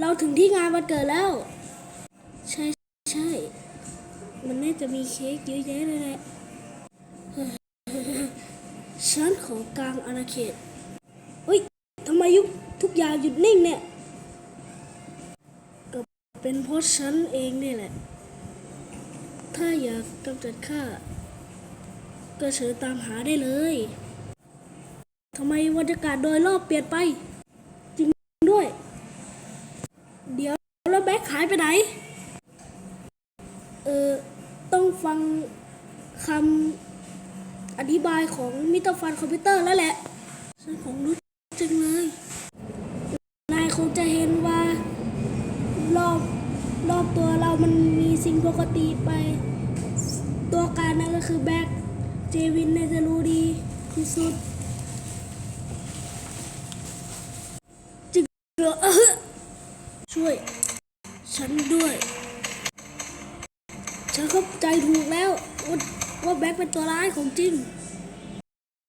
เราถึงที่งานวันเกิดแล้ว ใช่ใช่ มันน่าจะมีเค้กเยอะแยะเลยแหละฉันของกลางอาณาเขตเฮ้ยทำไมยุกทุกอย่างหยุดนิ่งเนี่ย ก็เป็นเพราะฉันเองนี่แหละ ถ้าอยากกำจัดข้า ก็เชิญตามหาได้เลย ทำไมบรรยากาศโดยรอบเปลี่ยนไป เดี๋ยวแล้วแบ็คหายไปไหน เออต้องฟังคำอธิบายของมิเตอร์ฟันคอมพิวเตอร์แล้วแหละฉันของรู้จังเลย นายคงจะเห็นว่ารอบรอบตัวเรามันมีสิ่งปกติไป ตัวการนั่นก็คือแบ็คเจวินน่าจะรู้ดีที่สุด จึงเหรอเออช่วย ฉันด้วย ฉันเข้าใจถูกแล้วว่าว่าแบ็คเป็นตัวร้ายของจริง